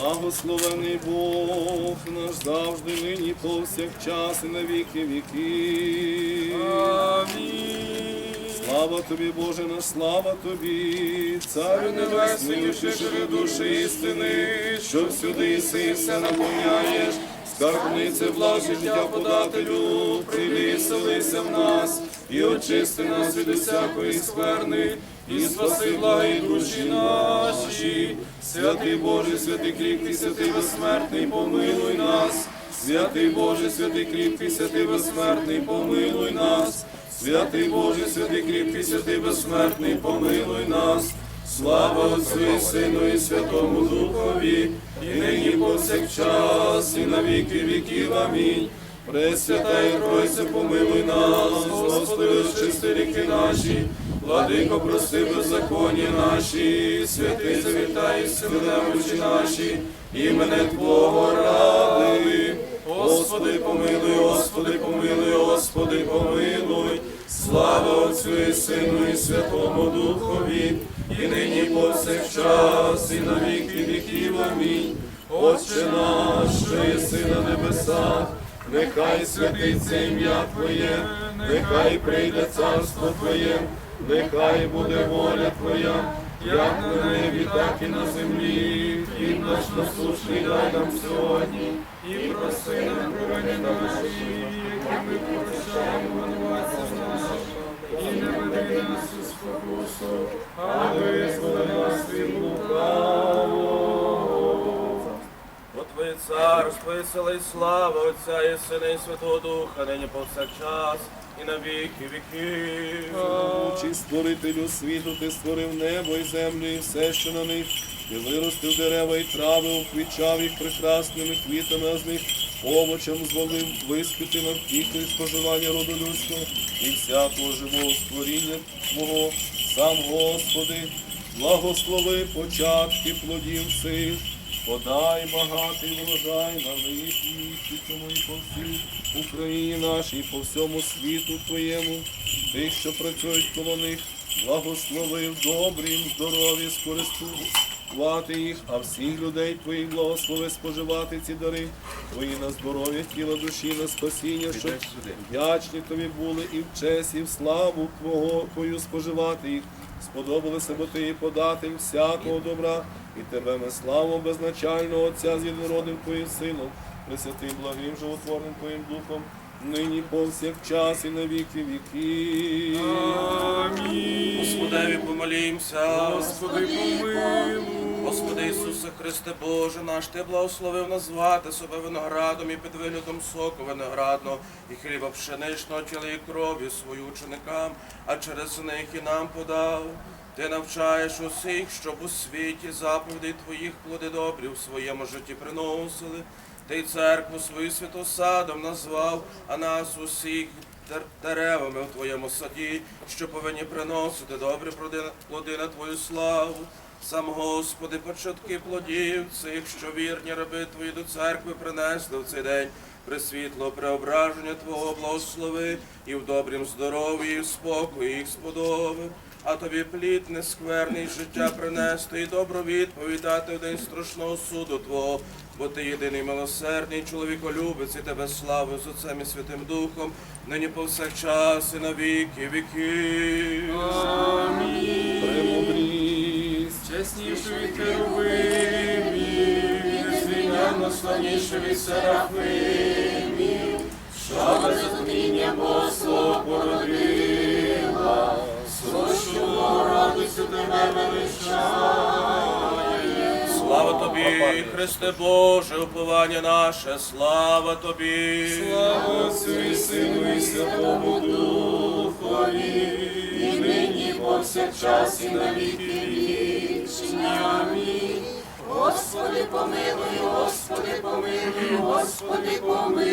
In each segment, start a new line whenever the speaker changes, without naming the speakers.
Благословений Бог наш завжди, нині повсякчас і на віки віки. Слава тобі, Боже наш, слава тобі, Царю небесний, утішителю душі істини, що всюди єси і все наповняєш, скарбнице благ життя подателю, привіселися в нас, і очисти нас від усякої скверни, і спаси благі душі наші, святий Боже, святий кріпкий, святий безсмертний, помилуй нас, святий Боже, святий кріпкий, святий безсмертний, помилуй нас. Святий Боже, святий кріпкий, святий безсмертний, помилуй нас. Слава Отцю і Сину і Святому Духові, і нині повсякчас, і на віки віків. Амінь. Пресвята і Тройця, помилуй нас, Господи, очисти ріки наші, владико, прости беззаконня наші, святий завітай, силемучі наші, імене Твого ради. Господи, помилуй, Господи, помилуй, Господи, помилуй, слава Отцю і Сину і Святому Духові, і нині повсякчас, і на віки віків. Амінь. Отче наш, що єси на небесах, нехай святиться ім'я Твоє, нехай прийде царство Твоє, нехай буде воля Твоя, як на небі, так і на землі. Хліб наш насущний дай нам сьогодні, і проси нам провини наші, які ми прощаємо винуватцям нашим, і не веди нас у спокусу, а визволи нас від лукавого.
Твоє царство і сила і слава Отця і Сина і Святого Духа, нині повсякчас і на віки віків.
Чи створителю світу ти створив небо і землю, і все, що на них, ти виростив дерева і трави, уквічав їх прекрасними квітами, а з них овочем зволив виспити на втіху і споживання роду людського і всякого живого створіння Твого, сам Господи, благослови початки плодів цих. Подай багатий врожай на місці цьому і по всій Україні нашій, і по всьому світу Твоєму, тих, що працюють коло них, благослови в добрім здоров'ї скористувати їх, а всіх людей Твоїх благослови споживати ці дари, Твої на здоров'я, тіла, душі, на спасіння, щоб вдячні Тобі були і в честь, і в славу Твого Твою споживати їх. Сподобалося, бо ти і податель всякого добра, і тебе ми славу безначального Отця з єдинородним Твоїм Сином, пресвятим благим животворним Твоїм Духом, нині повсякчас і на віки віки.
Господеві помолімся.
Господи, помилуй.
Господи Ісусе Христе Боже наш, Ти благословив назвати себе виноградом і під виглядом соку виноградного і хліба пшеничного тіла і крові свою ученикам, а через них і нам подав. Ти навчаєш усіх, щоб у світі заповідей Твоїх плоди добрі в своєму житті приносили. Ти церкву свою святосадом назвав, а нас усіх деревами в Твоєму саді, що повинні приносити добрі плоди на Твою славу. Сам Господи, початки плодів цих, що вірні раби Твої до церкви принесли в цей день, присвітло преображення Твого благослови і в добрім здоров'ї, і в спокої їх сподоби. А тобі плід нескверний життя принести і добру відповідь дати в день страшного суду Твого, бо ти єдиний милосердний чоловіколюбець і тебе славив з Отцем і Святим Духом, нині повсякчас і на віки віків.
Премудрість.
Чесніший від херувимів, незвільненно славніший від серафимів, що без розуміння Богослов породила, сущу радістю тебе величає.
Слава тобі, Христе Боже, уповання наше, слава тобі.
Слава Отцю і Сину і Святому Духові.
І нині повсякчас і на віки вічні. Амінь. Господи, помилуй, Господи, помилуй, Господи, помилуй.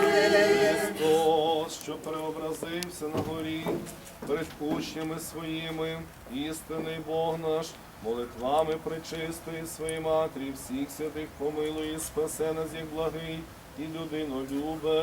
Христос, що преобразився на горі перед учнями своїми, істинний Бог наш, молитвами причистої своєї матері, всіх святих помилуй спасе нас як благий і людинолюбе.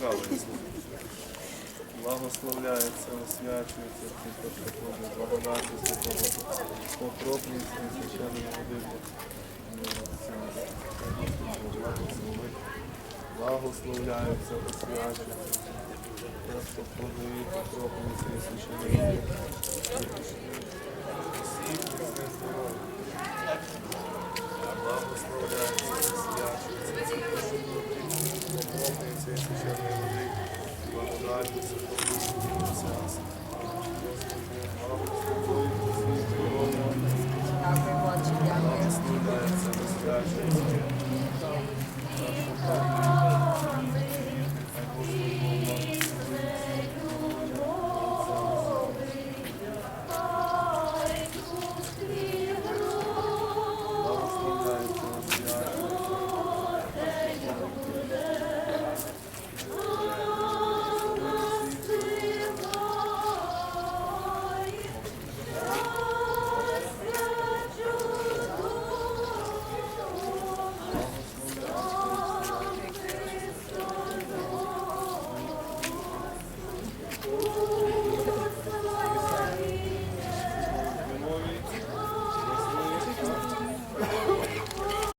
не. Благословляється, освячується, приходить, благодаті святого, покроплюється, священної води. Благословляється, освячується, приходить, покроплюється, священної води. Благословляється, освячується, Thank you.